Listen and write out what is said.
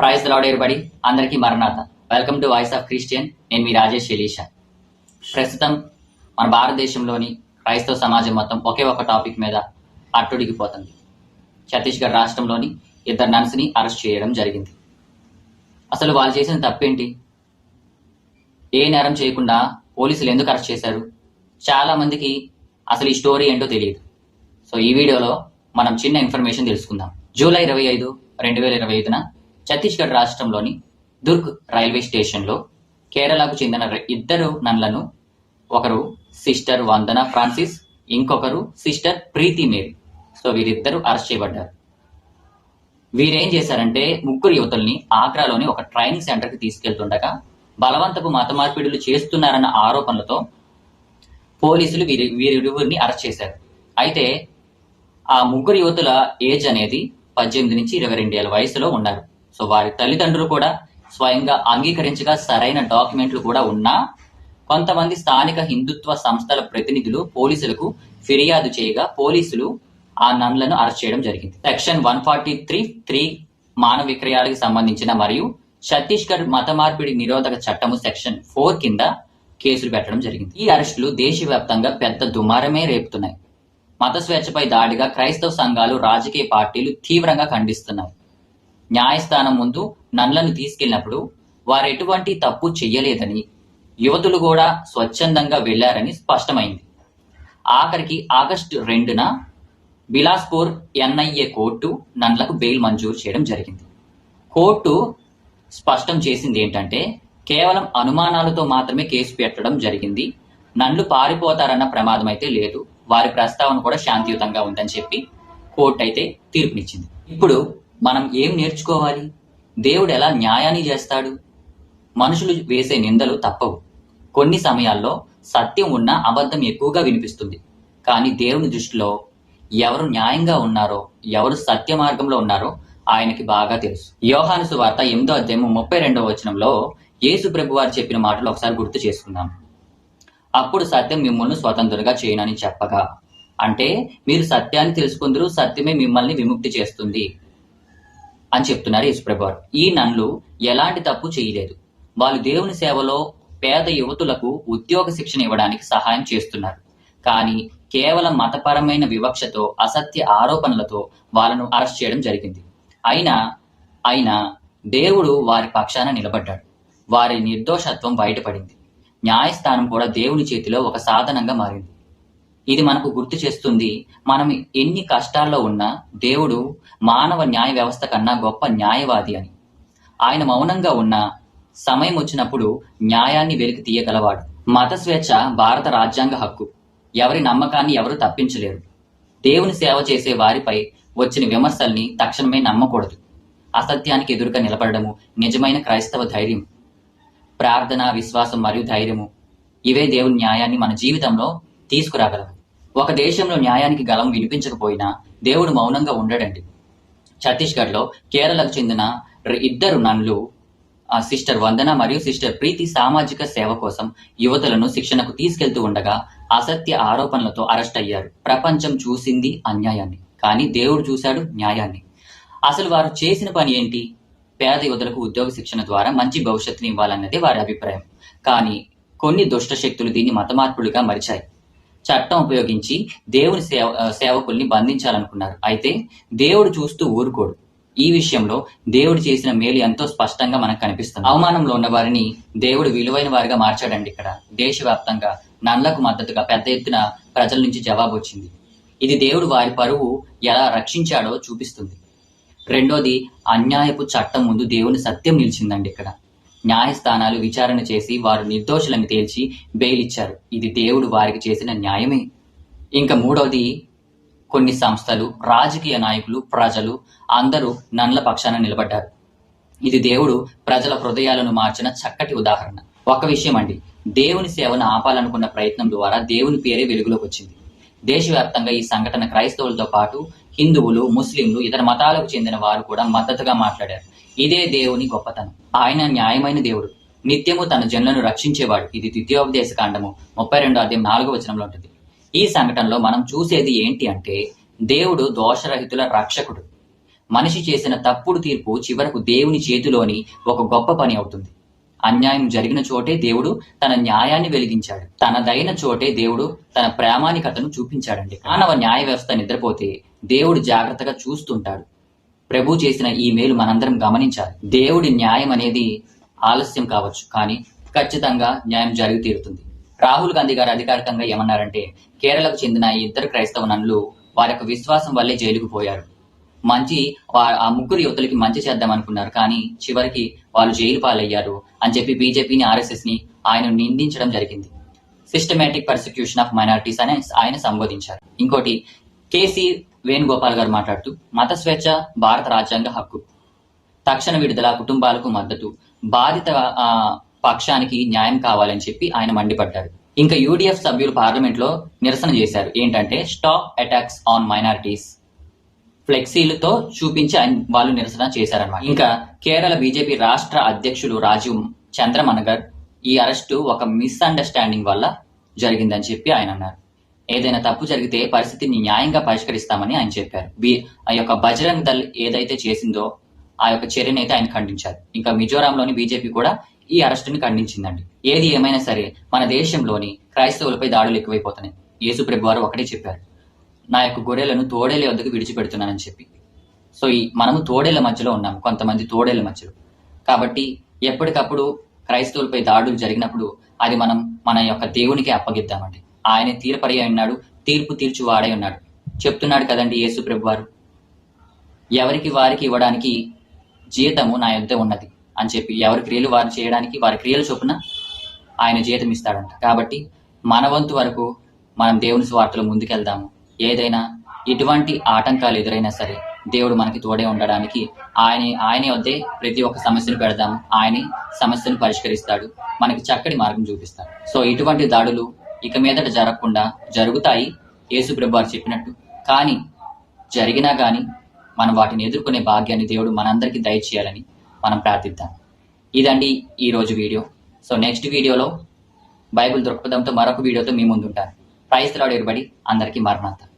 Praise lord ఎరుబడి అందరికీ మరణాత. Welcome to voice of Christian నేను మీ రాజేష్ ఎలీషా. ప్రస్తుతం మన భారతదేశంలోని క్రైస్తవ సమాజం మొత్తం ఒకే ఒక టాపిక్ మీద అట్టుడిగిపోతుంది. ఛత్తీస్గఢ్ రాష్ట్రంలోని ఇద్దరు నర్సుని అరెస్ట్ చేయడం జరిగింది. అసలు వాళ్ళు చేసిన తప్పేంటి? ఏ నేరం చేయకుండా పోలీసులు ఎందుకు అరెస్ట్ చేశారు? చాలా మందికి అసలు ఈ స్టోరీ ఏంటో తెలియదు. సో ఈ వీడియోలో మనం చిన్న ఇన్ఫర్మేషన్ తెలుసుకుందాం. జూలై ఇరవై ఐదు రెండు వేల ఇరవై ఐదున ఛత్తీస్గఢ్ రాష్ట్రంలోని దుర్గ్ రైల్వే స్టేషన్లో కేరళకు చెందిన ఇద్దరు నన్లను ఒకరు సిస్టర్ వందన ఫ్రాన్సిస్ ఇంకొకరు సిస్టర్ ప్రీతి మేరీ. సో వీరిద్దరూ అరెస్ట్ చేయబడ్డారు. వీరేం చేశారంటే ముగ్గురు యువతుల్ని ఆగ్రాలోని ఒక ట్రైనింగ్ సెంటర్కి తీసుకెళ్తుండగా బలవంతపు మత మార్పిడులు చేస్తున్నారన్న ఆరోపణలతో పోలీసులు వీరి వీరిరువురిని అరెస్ట్ చేశారు. అయితే ఆ ముగ్గురు యువతుల ఏజ్ అనేది పద్దెనిమిది నుంచి ఇరవై రెండు ఏళ్ళ వయసులో ఉన్నారు. సో వారి తల్లిదండ్రులు కూడా స్వయంగా అంగీకరించగా సరైన డాక్యుమెంట్లు కూడా ఉన్నా కొంతమంది స్థానిక హిందుత్వ సంస్థల ప్రతినిధులు పోలీసులకు ఫిర్యాదు చేయగా పోలీసులు ఆ నన్లను అరెస్ట్ చేయడం జరిగింది. Section one forty three three మానవ విక్రయాలకు సంబంధించిన మరియు ఛత్తీస్గఢ్ మత మార్పిడి నిరోధక చట్టము సెక్షన్ ఫోర్ కింద కేసులు పెట్టడం జరిగింది. ఈ అరెస్టులు దేశవ్యాప్తంగా పెద్ద దుమారమే రేపుతున్నాయి. మత స్వేచ్ఛపై దాడిగా క్రైస్తవ సంఘాలు రాజకీయ పార్టీలు తీవ్రంగా ఖండిస్తున్నాయి. న్యాయస్థానం ముందు నన్లను తీసుకెళ్ళినప్పుడు వారు ఎటువంటి తప్పు చెయ్యలేదని యువతులు కూడా స్వచ్ఛందంగా వెళ్ళారని స్పష్టమైంది. ఆఖరికి ఆగస్టు రెండున బిలాస్పూర్ ఎన్ఐఏ కోర్టు నన్లకు బెయిల్ మంజూరు చేయడం జరిగింది. కోర్టు స్పష్టం చేసింది ఏంటంటే కేవలం అనుమానాలతో మాత్రమే కేసు పెట్టడం జరిగింది. నన్ను పారిపోతారన్న ప్రమాదం అయితే లేదు. వారి ప్రస్తావన కూడా శాంతియుతంగా ఉందని చెప్పి కోర్టు అయితే తీర్పునిచ్చింది. ఇప్పుడు మనం ఏం నేర్చుకోవాలి? దేవుడు ఎలా న్యాయాన్ని చేస్తాడు? మనుషులు వేసే నిందలు తప్పవు. కొన్ని సమయాల్లో సత్యం ఉన్న అబద్ధం ఎక్కువగా వినిపిస్తుంది. కానీ దేవుని దృష్టిలో ఎవరు న్యాయంగా ఉన్నారో ఎవరు సత్య మార్గంలో ఉన్నారో ఆయనకి బాగా తెలుసు. యోహాను సువార్త ఎనిమిదో అధ్యాయం ముప్పై రెండవ వచనంలో యేసు ప్రభు వారు చెప్పిన మాటలు ఒకసారి గుర్తు చేసుకుందాం. అప్పుడు సత్యం మిమ్మల్ని స్వతంత్రంగా చేయనని చెప్పగా. అంటే మీరు సత్యాన్ని తెలుసుకుందరు సత్యమే మిమ్మల్ని విముక్తి చేస్తుంది. అని చెప్తున్నారు యేసుప్రభు ఈ నన్లు ఎలాంటి తప్పు చేయలేదు. వాళ్ళు దేవుని సేవలో పేద యువతులకు ఉద్యోగ శిక్షణ ఇవ్వడానికి సహాయం చేస్తున్నారు. కానీ కేవలం మతపరమైన వివక్షతో అసత్య ఆరోపణలతో వాళ్ళను అరెస్ట్ చేయడం జరిగింది. అయినా అయినా దేవుడు వారి పక్షాన నిలబడ్డాడు. వారి నిర్దోషత్వం బయటపడింది. న్యాయస్థానం కూడా దేవుని చేతిలో ఒక సాధనంగా మారింది. ఇది మనకు గుర్తు చేస్తుంది మనం ఎన్ని కష్టాల్లో ఉన్నా దేవుడు మానవ న్యాయ వ్యవస్థ కన్నా గొప్ప న్యాయవాది అని. ఆయన మౌనంగా ఉన్న సమయం వచ్చినప్పుడు న్యాయాన్ని వెలికి తీయగలవాడు. మత స్వేచ్ఛ భారత రాజ్యాంగ హక్కు. ఎవరి నమ్మకాన్ని ఎవరు తప్పించలేరు. దేవుని సేవ చేసే వారిపై వచ్చిన విమర్శల్ని తక్షణమే నమ్మకూడదు. అసత్యానికి ఎదురుగా నిలబడము నిజమైన క్రైస్తవ ధైర్యం. ప్రార్థన విశ్వాసం మరియు ధైర్యము ఇవే దేవుని న్యాయాన్ని మన జీవితంలో తీసుకురాగలవు. ఒక దేశంలో న్యాయానికి గలం వినిపించకపోయినా దేవుడు మౌనంగా ఉండడండి. ఛత్తీస్గఢ్లో కేరళకు చెందిన ఇద్దరు నన్లు ఆ సిస్టర్ వందన మరియు సిస్టర్ ప్రీతి సామాజిక సేవ కోసం యువతలను శిక్షణకు తీసుకెళ్తూ ఉండగా అసత్య ఆరోపణలతో అరెస్ట్ అయ్యారు. ప్రపంచం చూసింది అన్యాయాన్ని కానీ దేవుడు చూశాడు న్యాయాన్ని. అసలు వారు చేసిన పని ఏంటి? పేద యువతలకు ఉద్యోగ శిక్షణ ద్వారా మంచి భవిష్యత్తుని ఇవ్వాలన్నదే వారి అభిప్రాయం. కానీ కొన్ని దుష్ట శక్తులు దీన్ని మతమార్పులుగా మరిచాయి. చట్టం ఉపయోగించి దేవుని సేవ సేవకుల్ని బంధించాలనుకున్నారు. అయితే దేవుడు చూస్తూ ఊరుకోడు. ఈ విషయంలో దేవుడు చేసిన మేలు ఎంతో స్పష్టంగా మనకు కనిపిస్తుంది. అవమానంలో ఉన్న వారిని దేవుడు విలువైన వారిగా మార్చాడండి ఇక్కడ. దేశవ్యాప్తంగా నన్లకు మద్దతుగా పెద్ద ఎత్తున ప్రజల నుంచి జవాబు వచ్చింది. ఇది దేవుడు వారి పరువు ఎలా రక్షించాడో చూపిస్తుంది. రెండోది అన్యాయపు చట్టం ముందు దేవుని సత్యం నిలిచిందండి ఇక్కడ. న్యాయస్థానాలు విచారణ చేసి వారు నిర్దోషులను తేల్చి బెయిల్ ఇచ్చారు ఇది దేవుడు వారికి చేసిన న్యాయమే. ఇంకా మూడవది కొన్ని సంస్థలు రాజకీయ నాయకులు ప్రజలు అందరూ నన్ల పక్షాన నిలబడ్డారు. ఇది దేవుడు ప్రజల హృదయాలను మార్చిన చక్కటి ఉదాహరణ. ఒక విషయం అండి దేవుని సేవను ఆపాలనుకున్న ప్రయత్నం ద్వారా దేవుని పేరే వెలుగులోకి వచ్చింది. దేశవ్యాప్తంగా ఈ సంఘటన క్రైస్తవులతో పాటు హిందువులు ముస్లింలు ఇతర మతాలకు చెందిన వారు కూడా మద్దతుగా మాట్లాడారు. ఇదే దేవుని గొప్పతనం. ఆయన న్యాయమైన దేవుడు. నిత్యము తన జనులను రక్షించేవాడు. ఇది ద్వితీయోపదేశ కాండము ముప్పై రెండో అధ్యాయం నాలుగో వచనంలో ఉంటుంది. ఈ సంఘటనలో మనం చూసేది ఏంటి అంటే దేవుడు దోషరహితుల రక్షకుడు. మనిషి చేసిన తప్పుడు తీర్పు చివరకు దేవుని చేతిలోని ఒక గొప్ప పని అవుతుంది. అన్యాయం జరిగిన చోటే దేవుడు తన న్యాయాన్ని వెలిగించాడు. తనదైన చోటే దేవుడు తన ప్రామాణికతను చూపించాడండి. మానవ న్యాయ వ్యవస్థ నిద్రపోతే దేవుడు జాగ్రత్తగా చూస్తుంటాడు. ప్రభు చేసిన ఈ మేలు మనందరం గమనించాలి. దేవుడి న్యాయం అనేది ఆలస్యం కావచ్చు కానీ ఖచ్చితంగా న్యాయం జరిగి తీరుతుంది. రాహుల్ గాంధీ గారు అధికారికంగా ఏమన్నారంటే కేరళకు చెందిన ఈ ఇద్దరు క్రైస్తవ నన్లు వారి యొక్క విశ్వాసం వల్లే జైలుకు పోయారు. మంచి ఆ ముగ్గురు యువతులకి మంచి చేద్దాం అనుకున్నారు. కానీ చివరికి వాళ్ళు జైలు పాలయ్యారు అని చెప్పి బీజేపీని ఆర్ఎస్ఎస్ని ఆయన నిందించడం జరిగింది. సిస్టమేటిక్ పర్సిక్యూషన్ ఆఫ్ మైనారిటీస్ అని ఆయన సంబోధించారు. ఇంకోటి కేసీ వేణుగోపాల్ గారు మాట్లాడుతూ మత స్వేచ్ఛ భారత రాజ్యాంగ హక్కు తక్షణ విడుదల కుటుంబాలకు మద్దతు బాధిత పక్షానికి న్యాయం కావాలని చెప్పి ఆయన మండిపడ్డారు. ఇంకా యూడిఎఫ్ సభ్యులు పార్లమెంట్లో నిరసన చేశారు. ఏంటంటే స్టాప్ అటాక్స్ ఆన్ మైనారిటీస్. ఫ్లెక్సీలతో చూపించి ఆయన వాళ్ళు నిరసన చేశారన్నమాట. ఇంకా కేరళ బీజేపీ రాష్ట్ర అధ్యక్షులు రాజీవ్ చంద్రమనగర్ ఈ అరెస్టు ఒక మిస్అండర్స్టాండింగ్ వల్ల జరిగిందని చెప్పి ఆయన అన్నారు. ఏదైనా తప్పు జరిగితే పరిస్థితిని న్యాయంగా పరిష్కరిస్తామని ఆయన చెప్పారు. బి ఆ యొక్క బజరంగ్ దళ్ ఏదైతే చేసిందో ఆ యొక్క చర్యను అయితే ఆయన ఖండించారు. ఇంకా మిజోరాంలోని బీజేపీ కూడా ఈ అరెస్టుని ఖండించిందండి. ఏది ఏమైనా సరే మన దేశంలోని క్రైస్తవులపై దాడులు ఎక్కువైపోతున్నాయి. యేసు ప్రభు వారు ఒకటే చెప్పారు. నా యొక్క గొర్రెలను తోడేల వద్దకు విడిచిపెడుతున్నానని చెప్పి సో ఈ మనము తోడేల మధ్యలో ఉన్నాము కొంతమంది తోడేల మధ్యలో. కాబట్టి ఎప్పటికప్పుడు క్రైస్తవులపై దాడులు జరిగినప్పుడు అది మనం మన యొక్క దేవునికి అప్పగిద్దామండి. ఆయన తీర్పరి ఉన్నాడు తీర్పు తీర్చు వాడై ఉన్నాడు. చెప్తున్నాడు కదండి యేసు ప్రభు వారు ఎవరికి వారికి ఇవ్వడానికి జీతము నా యొద్ద ఉన్నది అని చెప్పి ఎవరి క్రియలు వారు చేయడానికి వారి క్రియలు చొప్పున ఆయన జీతం ఇస్తాడంట. కాబట్టి మన వంతు వరకు మనం దేవుని స్వార్థలో ముందుకెళ్దాము. ఏదైనా ఎటువంటి ఆటంకాలు ఎదురైనా సరే దేవుడు మనకి తోడే ఉండడానికి ఆయన ఆయన వద్దే ప్రతి ఒక్క సమస్యను పెడదాము ఆయనే సమస్యను పరిష్కరిస్తాడు. మనకి చక్కటి మార్గం చూపిస్తాడు. సో ఇటువంటి దాడులు ఇక మీదట జరగకుండా జరుగుతాయి. యేసు ప్రభు చెప్పినట్టు. కానీ జరిగినా కానీ మనం వాటిని ఎదుర్కొనే భాగ్యాన్ని దేవుడు మనందరికీ దయచేయాలని మనం ప్రార్థిద్దాం. ఇదండి ఈరోజు వీడియో. సో నెక్స్ట్ వీడియోలో బైబిల్ దృక్పథంతో మరొక వీడియోతో మీ ముందుంటాను. ప్రైస్ రాడు ఎరుబడి అందరికీ మరణాంతం